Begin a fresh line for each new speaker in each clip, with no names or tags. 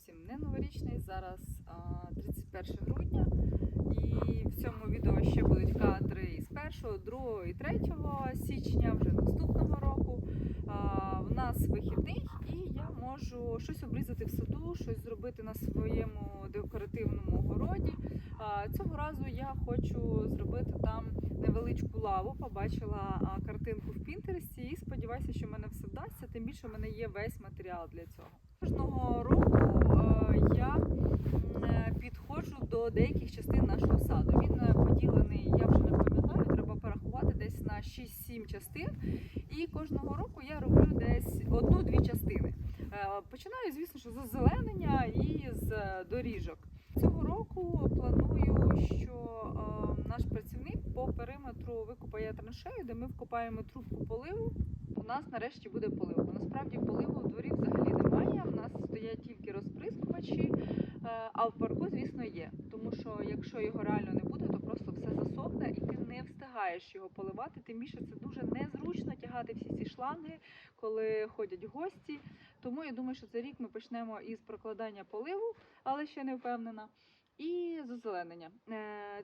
зовсім не новорічний. Зараз а, 31 грудня. І в цьому відео ще будуть кадри із 1, 2 і 3 січня, вже наступного року. В нас вихідний, і я можу щось обрізати в саду, щось зробити на своєму декоративному городі. Цього разу я хочу зробити там невеличку лаву. Побачила картинку в Пінтересті і сподіваюся, що в мене все вдасться. Тим більше в мене є весь матеріал для цього. Кожного року е, я е, підходжу до деяких частин нашого саду. Він е, поділений, я вже не пам'ятаю, треба порахувати десь на 6-7 частин. І кожного року я роблю десь одну-дві частини. Починаю, звісно, що з озеленення і з доріжок. Цього року планую, що наш працівник по периметру викопає траншею, де ми вкопаємо трубку поливу. У нас нарешті буде полив. Бо насправді поливу в дворі взагалі немає. У нас стоять тільки розприскувачі, е, а в парку, звісно, є. Тому що якщо його реально не буде, то просто все засохне і ти не встигаєш його поливати. Тим більше це дуже незручно тягати всі ці шланги, коли ходять гості. Тому я думаю, що цей рік ми почнемо із прокладання поливу, але ще не впевнена. І з озеленення. Е,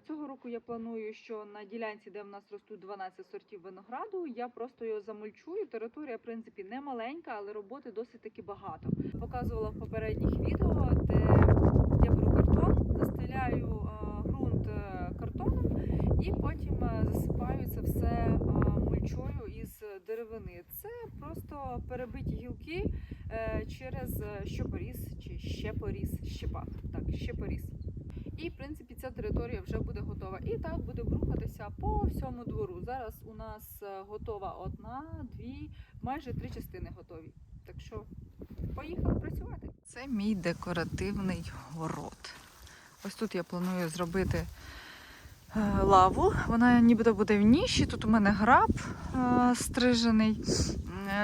Цього року я планую, що на ділянці, де в нас ростуть 12 сортів винограду, я просто його замульчую. Територія, в принципі, не маленька, але роботи досить таки багато. Показувала в попередніх відео, де я беру картон, застеляю е, ґрунт е, картоном і потім засипаю це все мульчою із деревини. Це просто перебиті гілки через щепоріз чи щепоріз, щепа. Так, щепоріз. І, в принципі, ця територія вже буде готова. І так буде рухатися по всьому двору. Зараз у нас е, готова одна, дві, майже три частини готові. Так що поїхали працювати. Це мій декоративний город. Ось тут я планую зробити е, лаву. Вона нібито буде в ніші. Тут у мене граб е, стрижений.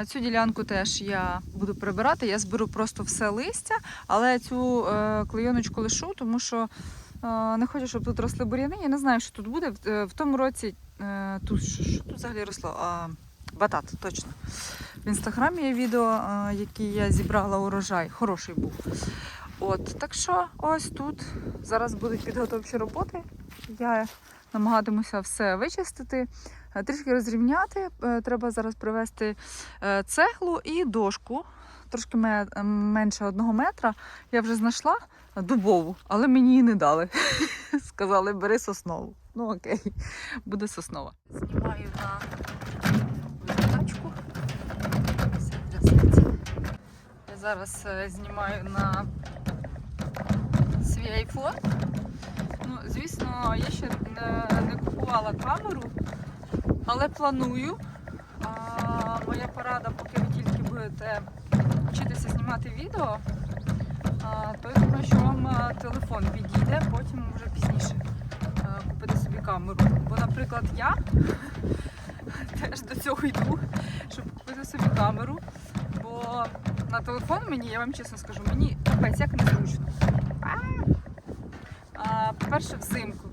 Цю ділянку теж я буду прибирати. Я зберу просто все листя, але цю клейоночку лишу, тому що не хочу, щоб тут росли бур'яни. Я не знаю, що тут буде. В, е, тому році е, тут що, тут взагалі росло? Батат, точно. В інстаграмі є відео, е, які я зібрала урожай. Хороший був. От, так що ось тут зараз будуть підготовчі роботи. Я намагатимуся все вичистити, трішки розрівняти. Треба зараз привезти цеглу і дошку. Трошки менше одного метра. Я вже знайшла дубову, але мені її не дали. Сказали, бери соснову. Ну окей, буде соснова. Знімаю на тачку. Я зараз е, знімаю на свій айфон. Ну, звісно, я ще не, не купувала камеру, але планую. А, моя порада, поки ви тільки будете вчитися знімати відео, то я думаю, що вам телефон підійде, потім вже пізніше купити собі камеру. Бо, наприклад, я теж до цього йду, щоб купити собі камеру. Бо на телефон мені, я вам чесно скажу, мені капець як незручно. По-перше, взимку.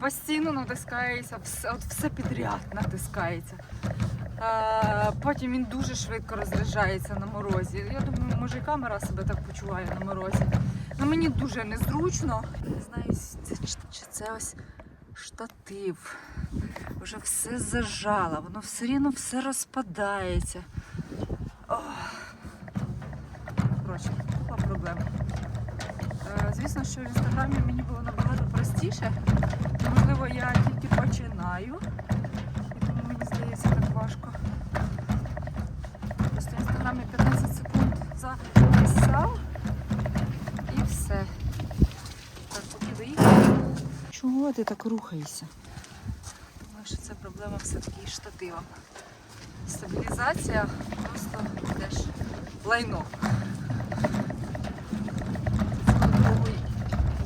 Постійно натискається, все, от все підряд натискається. Потім він дуже швидко розряджається на морозі. Я думаю, може і камера себе так почуває на морозі. Ну мені дуже незручно. Не знаю, це, чи, це ось штатив. Вже все зажало, воно все рівно все розпадається. Коротше, купа проблем. Е, Звісно, що в інстаграмі мені було набагато простіше. Можливо, я тільки починаю. Просто 15 секунд записав і все. Так, поки доїхала. Чого ти так рухаєшся? Думаю, що це проблема все-таки штативом. Стабілізація просто теж лайно.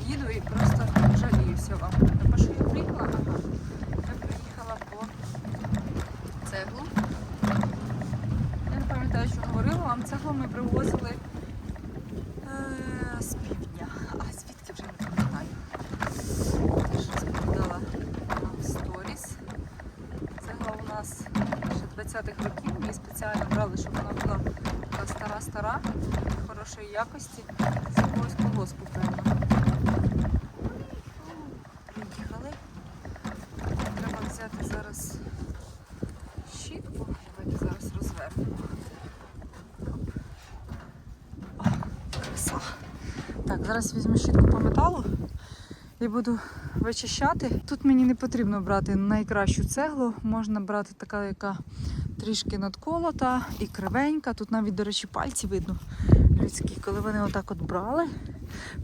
Їду і просто жаліюся вам. Вам. цього ми привозили е, з півдня. А звідки вже не пам'ятаю. Теж розповідала вам в сторіс. Цегла у нас ще 20-х років. Ми спеціально брали, щоб вона була така стара-стара, хорошої якості, з якогось колгоспу, певно. Приїхали. Треба взяти зараз щітку. Давайте зараз розвернемо. О, краса. Так, зараз візьму щітку по металу і буду вичищати. Тут мені не потрібно брати найкращу цеглу, можна брати така, яка трішки надколота і кривенька. Тут навіть, до речі, пальці видно людські. Коли вони отак от брали,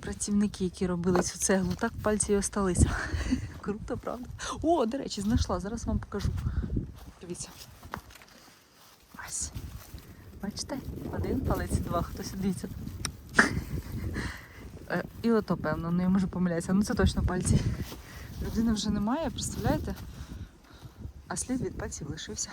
працівники, які робили цю цеглу, так пальці і осталися. Круто, правда? О, до речі, знайшла, зараз вам покажу. Дивіться. Ось. Бачите? Один палець, два, хтось дивіться. І ото, певно, я можу помилятися. Ну це точно пальці. Людини вже немає, представляєте? А слід від пальців лишився.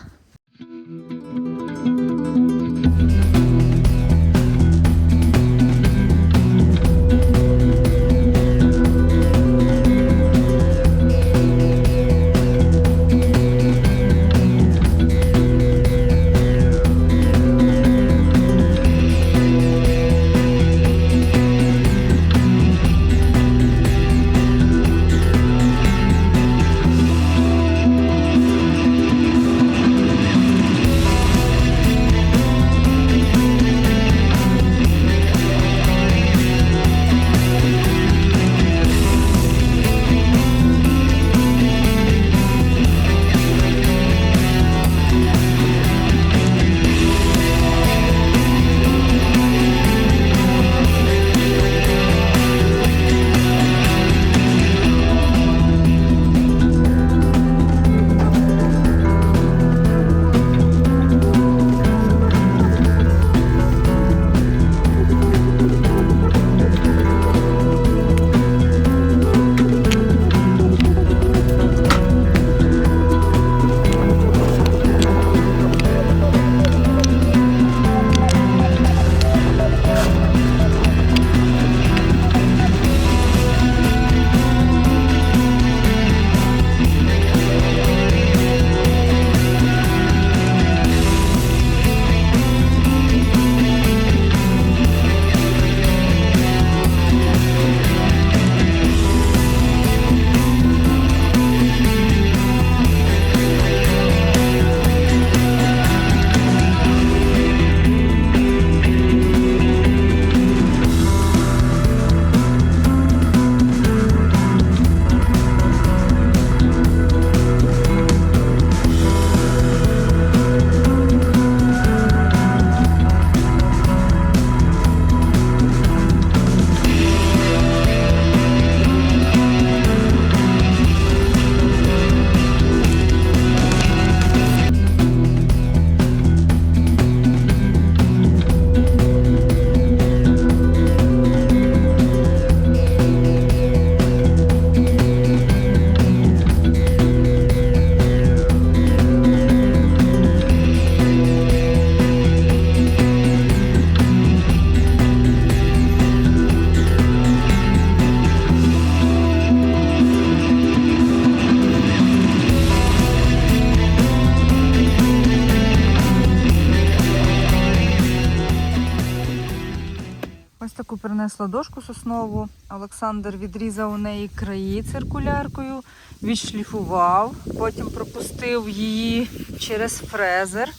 Принесла дошку соснову. Олександр відрізав у неї краї циркуляркою, відшліфував, потім пропустив її через фрезер.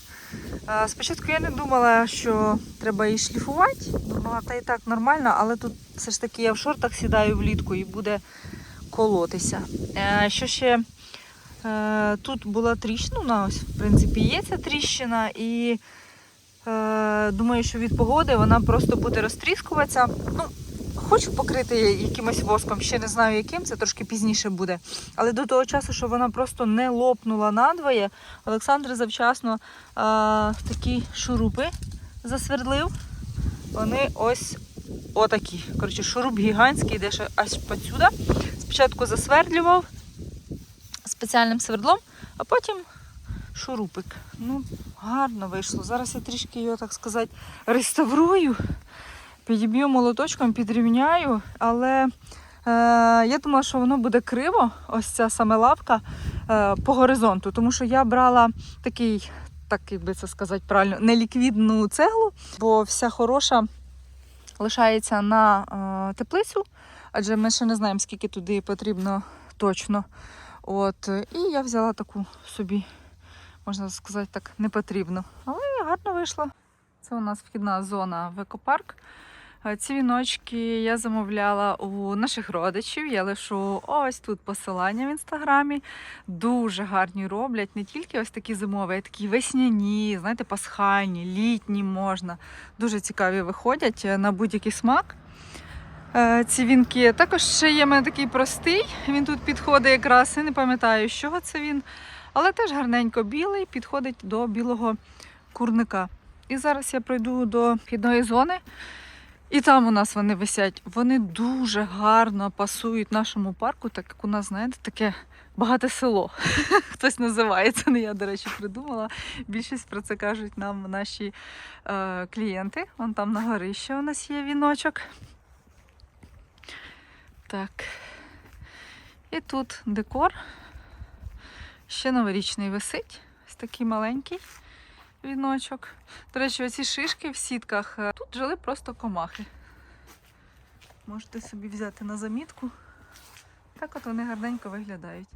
Спочатку я не думала, що треба її шліфувати. Думала, та і так нормально, але тут все ж таки я в шортах сідаю влітку і буде колотися. Е, Що ще е, тут була тріщина, ось в принципі є ця тріщина, і думаю, що від погоди вона просто буде розтріскуватися. Ну, хочу покрити якимось воском, ще не знаю яким, це трошки пізніше буде. Але до того часу, щоб вона просто не лопнула надвоє, Олександр завчасно е, такі шурупи засвердлив. Вони ось отакі. Коротше, шуруп гігантський, йде аж посюди. Спочатку засвердлював спеціальним свердлом, а потім шурупик. Ну, гарно вийшло. Зараз я трішки його, так сказати, реставрую. Підіб'ю молоточком, підрівняю, але е, я думала, що воно буде криво, ось ця саме лавка е, по горизонту, тому що я брала такий так як би це сказати правильно, неліквідну цеглу, бо вся хороша лишається на е, теплицю, адже ми ще не знаємо, скільки туди потрібно точно. От, і я взяла таку собі, можна сказати так, не потрібно. Але гарно вийшло. Це у нас вхідна зона в екопарк. Е, Ці віночки я замовляла у наших родичів. Я лишу ось тут посилання в інстаграмі. Дуже гарні роблять. Не тільки ось такі зимові, а й такі весняні, знаєте, пасхальні, літні можна. Дуже цікаві виходять е, на будь-який смак. Е, Ці вінки. Також ще є в мене такий простий. Він тут підходить якраз. Я не пам'ятаю, з чого це він. Але теж гарненько білий, підходить до білого курника. І зараз я пройду до вхідної зони. І там у нас вони висять. Вони дуже гарно пасують нашому парку, так як у нас, знаєте, таке багате село. Хтось називає це, не я, до речі, придумала. Більшість про це кажуть нам наші е, клієнти. Вон там на горищі у нас є віночок. Так. І тут декор. Ще новорічний висить. Ось такий маленький віночок. До речі, оці шишки в сітках. е, Тут жили просто комахи. Можете собі взяти на замітку. Так от вони гарненько виглядають.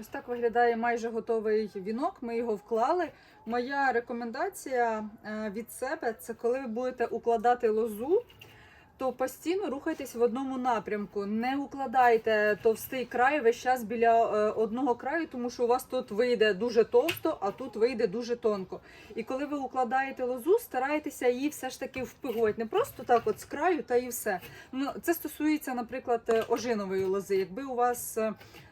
Ось так виглядає майже готовий вінок. Ми його вклали. Моя рекомендація е, від себе це коли ви будете укладати лозу, то постійно рухайтесь в одному напрямку. Не укладайте товстий край весь час біля е, одного краю, тому що у вас тут вийде дуже товсто, а тут вийде дуже тонко. І коли ви укладаєте лозу, старайтеся її все ж таки впигувати. Не просто так, от з краю та і все. Ну, це стосується, наприклад, е, ожинової лози. Якби у вас.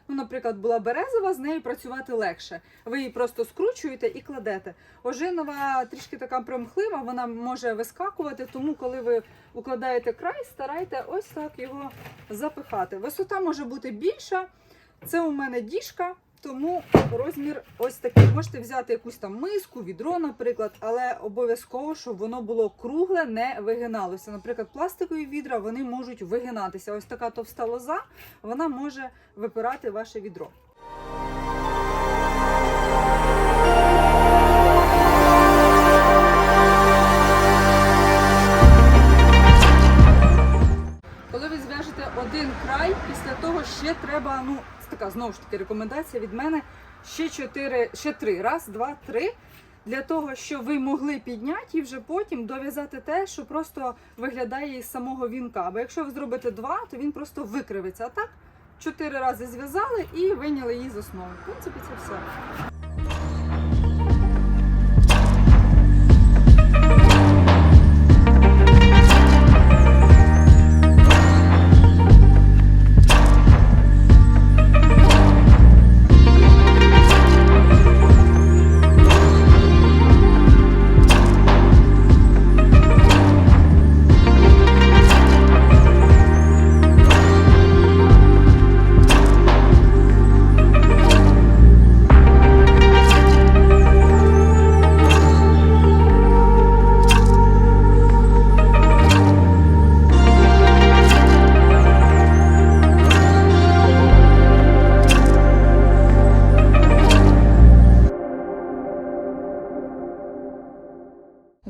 Ну, наприклад, була березова, з нею працювати легше. Ви її просто скручуєте і кладете. Ожинова трішки така примхлива, вона може вискакувати, тому коли ви укладаєте край, старайте ось так його запихати. Висота може бути більша. Це у мене діжка, тому розмір ось такий. Можете взяти якусь там миску, відро, наприклад, але обов'язково, щоб воно було кругле, не вигиналося. Наприклад, пластикові відра вони можуть вигинатися. Ось така товста лоза, вона може випирати ваше відро. Коли ви зв'яжете один край, після того ще треба, ну, така знову ж таки рекомендація від мене. Ще чотири, ще три. Раз, два, три. Для того, щоб ви могли підняти і вже потім дов'язати те, що просто виглядає із самого вінка. Бо якщо ви зробите два, то він просто викривиться. А так, чотири рази зв'язали і виняли її з основи. В принципі, це все.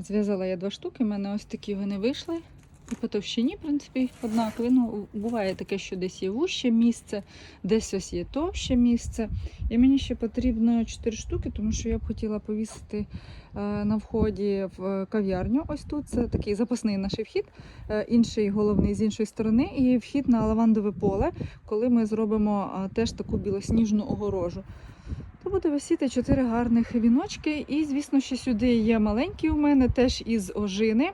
Зв'язала я два штуки, в мене ось такі вони вийшли. І по товщині, в принципі, однакові. Ну, буває таке, що десь є вуще місце, десь ось є товще місце. І мені ще потрібно 4 штуки, тому що я б хотіла повісити е, на вході в кав'ярню. Ось тут це такий запасний наш вхід, е, інший головний з іншої сторони, і вхід на лавандове поле, коли ми зробимо е, теж таку білосніжну огорожу. То буде висіти чотири гарних віночки. І, звісно, ще сюди є маленькі у мене, теж із ожини.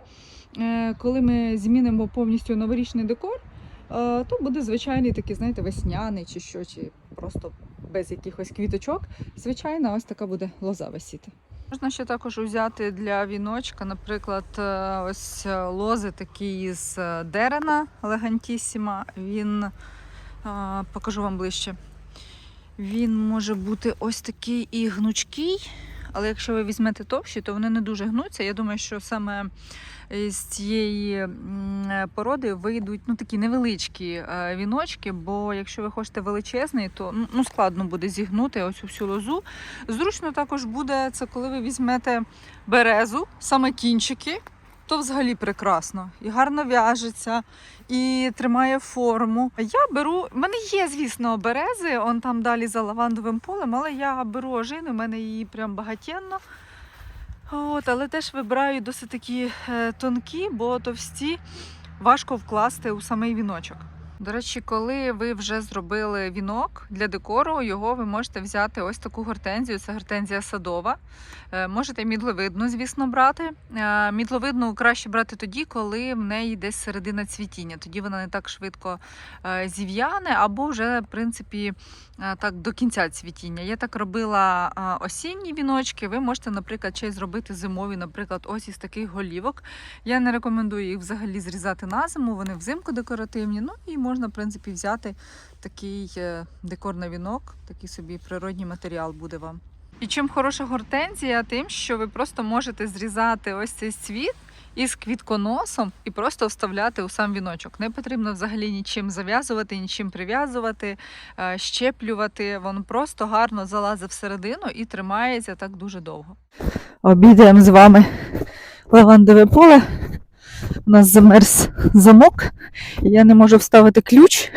Е, Коли ми змінимо повністю новорічний декор, е, то буде звичайний такий, знаєте, весняний чи що, чи просто без якихось квіточок. Звичайно, ось така буде лоза висіти. Можна ще також взяти для віночка, наприклад, е, ось лози такі з дерена легантісіма. Він покажу вам ближче. Він може бути ось такий і гнучкий, але якщо ви візьмете товщі, то вони не дуже гнуться. Я думаю, що саме з цієї породи вийдуть ну, такі невеличкі е, віночки, бо якщо ви хочете величезний, то ну, ну, складно буде зігнути ось всю лозу. Зручно також буде це, коли ви візьмете березу, саме кінчики, то взагалі прекрасно. І гарно в'яжеться, і тримає форму. Я беру, в мене є, звісно, берези, он там далі за лавандовим полем, але я беру ожини, в мене її прям багатенно. От, але теж вибираю досить такі е, тонкі, бо товсті важко вкласти у самий віночок. До речі, коли ви вже зробили вінок для декору, його ви можете взяти ось таку гортензію. Це гортензія садова. Е, Можете мідловидну, звісно, брати. Е, Мідловидну краще брати тоді, коли в неї десь середина цвітіння. Тоді вона не так швидко е, зів'яне, або вже, в принципі, так до кінця цвітіння. Я так робила осінні віночки. Ви можете, наприклад, ще й зробити зимові, наприклад, ось із таких голівок. Я не рекомендую їх взагалі зрізати на зиму, вони взимку декоративні. Ну і можна, в принципі, взяти такий е, декор на вінок, такий собі природній матеріал буде вам. І чим хороша гортензія, тим, що ви просто можете зрізати ось цей цвіт із квітконосом і просто вставляти у сам віночок. Не потрібно взагалі нічим зав'язувати, нічим прив'язувати, е, щеплювати. Він просто гарно залазить всередину і тримається так дуже довго. Обідаємо з вами лавандове поле. У нас замерз замок, і я не можу вставити ключ,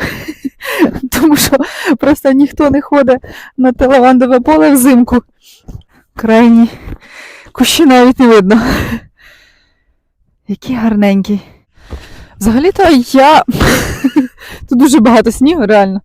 тому що просто ніхто не ходить на те лавандове поле взимку. Крайні кущі навіть не видно. Які гарненькі. Взагалі-то я. Тут дуже багато снігу, реально.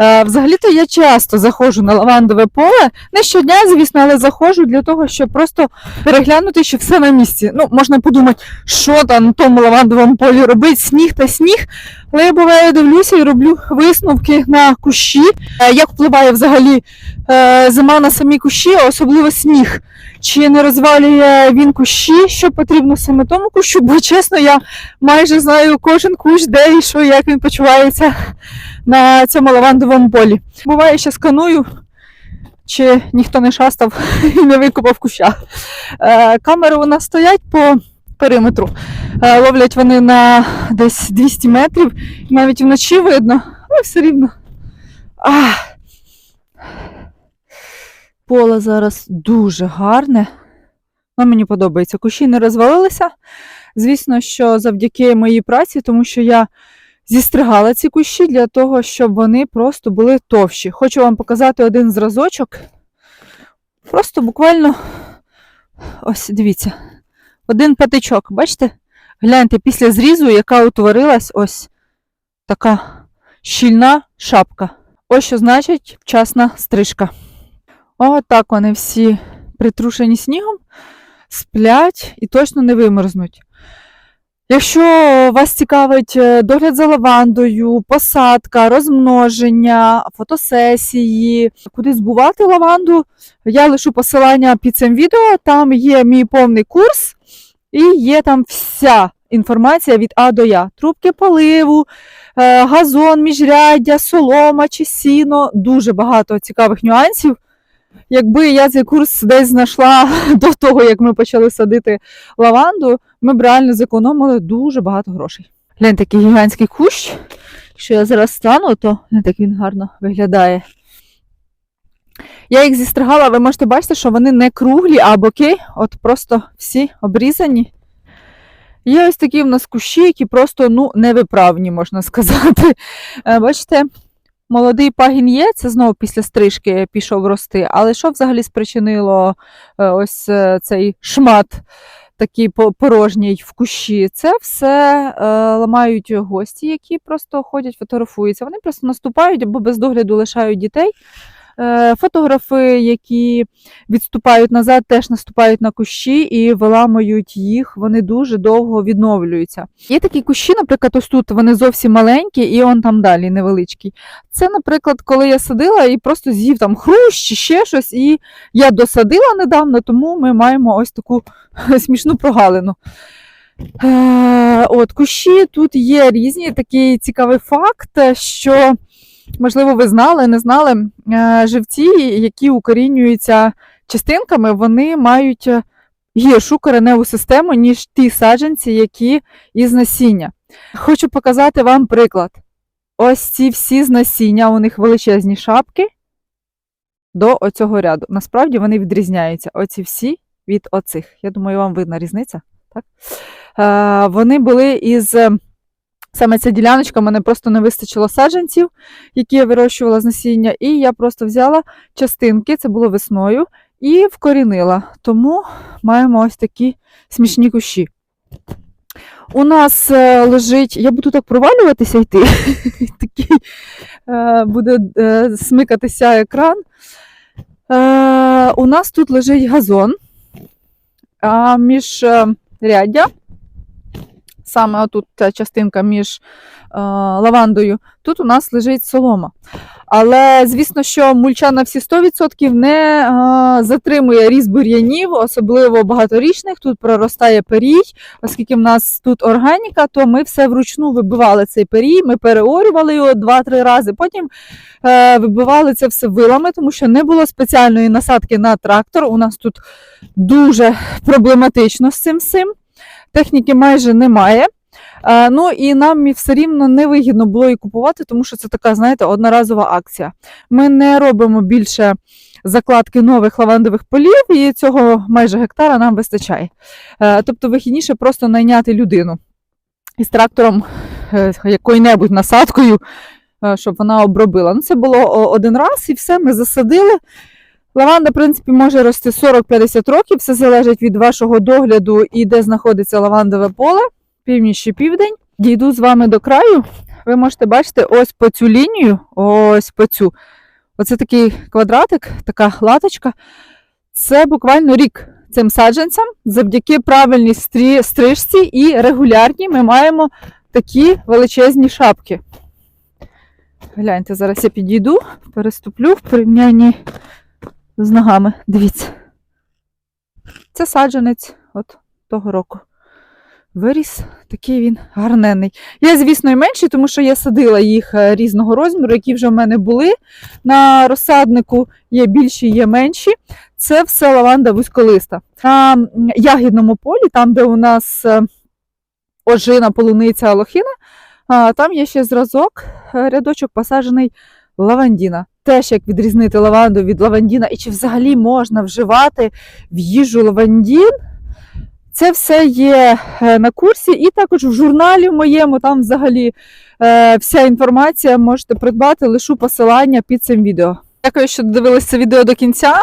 Е, Взагалі-то я часто заходжу на лавандове поле. Не щодня, звісно, але заходжу для того, щоб просто переглянути, що все на місці. Ну, можна подумати, що там на тому лавандовому полі робить, сніг та сніг. Але я буває дивлюся і роблю висновки на кущі, е, як впливає взагалі е, зима на самі кущі, а особливо сніг. Чи не розвалює він кущі, що потрібно саме тому кущу, бо чесно, я майже знаю кожен кущ, де і що, як він почувається на цьому лавандовому полі. Буває, ще сканую, чи ніхто не шастав і не викопав куща. Е, камери у нас стоять по периметру. Е, ловлять вони на десь 200 метрів, навіть вночі видно, але все рівно. Ах. Поле зараз дуже гарне. Ну, мені подобається. Кущі не розвалилися. Звісно, що завдяки моїй праці, тому що я зістригала ці кущі для того, щоб вони просто були товщі. Хочу вам показати один зразочок. Просто буквально ось дивіться. Один патичок, бачите? Гляньте, після зрізу, яка утворилась ось така щільна шапка. Ось що значить вчасна стрижка. Отак вони всі притрушені снігом, сплять і точно не вимерзнуть. Якщо вас цікавить е, догляд за лавандою, посадка, розмноження, фотосесії, куди збувати лаванду, я лишу посилання під цим відео. Там є мій повний курс і є там вся інформація від А до Я. Трубки поливу, е, газон, міжряддя, солома чи сіно. Дуже багато цікавих нюансів. Якби я цей курс десь знайшла до того, як ми почали садити лаванду, ми б реально зекономили дуже багато грошей. Глянь, такий гігантський кущ. Якщо я зараз стану, то не так він гарно виглядає.
Я їх зістригала, ви можете бачити, що вони не круглі, а боки, от просто всі обрізані. Є ось такі в нас кущі, які просто ну, невиправні, можна сказати. Е, Бачите, молодий пагін є, це знову після стрижки пішов рости. Але що взагалі спричинило е, ось е, цей шмат такий порожній в кущі? Це все е, ламають гості, які просто ходять, фотографуються. Вони просто наступають або без догляду лишають дітей. Е, Фотографи, які відступають назад, теж наступають на кущі і виламують їх. Вони дуже довго відновлюються. Є такі кущі, наприклад, ось тут вони зовсім маленькі, і он там далі невеличкий. Це, наприклад, коли я садила і просто з'їв там хрущ чи ще щось, і я досадила недавно, тому ми маємо ось таку смішну прогалину. Е, От кущі тут є різні. Такий цікавий факт, що можливо ви знали, не знали. е, Живці, які укорінюються частинками, вони мають е, гіршу кореневу систему, ніж ті саджанці, які із насіння. Хочу показати вам приклад. Ось ці всі з насіння, у них величезні шапки до оцього ряду. Насправді вони відрізняються. Оці всі від оцих. Я думаю, вам видна різниця. Так? Е, вони були із. Саме ця діляночка, мене просто не вистачило саджанців, які я вирощувала з насіння, і я просто взяла частинки, це було весною, і вкорінила. Тому маємо ось такі смішні кущі. У нас е, лежить, я буду так провалюватися йти, такий е, буде е, смикатися екран. У нас тут лежить газон, між ряддя, саме отут ця частинка між е, лавандою, тут у нас лежить солома. Але звісно, що мульча на всі 100% не е, затримує ріст бур'янів, особливо багаторічних. Тут проростає перій, оскільки в нас тут органіка, то ми все вручну вибивали цей перій, ми переорювали його 2-3 рази. Потім е, вибивали це все вилами, тому що не було спеціальної насадки на трактор. У нас тут дуже проблематично з цим всім. Техніки майже немає. Е, Ну і нам все рівно невигідно було її купувати, тому що це така, знаєте, одноразова акція. Ми не робимо більше закладки нових лавандових полів, і цього майже гектара нам вистачає. Е, Тобто вигідніше просто найняти людину із трактором е, якою-небудь насадкою, щоб вона обробила. Ну, це було один раз і все, ми засадили. Лаванда, в принципі, може рости 40-50 років, все залежить від вашого догляду і де знаходиться лавандове поле, північ чи південь. Дійду з вами до краю. Ви можете бачити ось по цю лінію, ось по цю. Оце такий квадратик, така латочка. Це буквально рік цим саджанцям. Завдяки правильній стрижці і регулярній ми маємо такі величезні шапки. Гляньте, зараз я підійду, переступлю в порівнянні з ногами. Дивіться. Це саджанець от того року. Виріс, такий він гарненний. Є, звісно, і менші, тому що я садила їх е, різного розміру, які вже в мене були на розсаднику. Є більші, є менші. Це все лаванда вузьколиста. На ягідному полі, там, де у нас е, ожина, полуниця, лохина, а, там є ще зразок, е, рядочок посаджений лавандіна. Теж як відрізнити лаванду від лавандіна, і чи взагалі можна вживати в їжу лавандін. Це все є е, на курсі, і також в журналі моєму, там взагалі е, вся інформація можете придбати, лишу посилання під цим відео. Дякую, що дивилися це відео до кінця.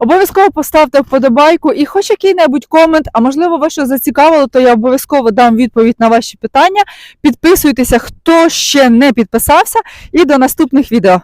Обов'язково поставте вподобайку і хоч який-небудь комент, а можливо, вас щось зацікавило, то я обов'язково дам відповідь на ваші питання. Підписуйтеся, хто ще не підписався, і до наступних відео.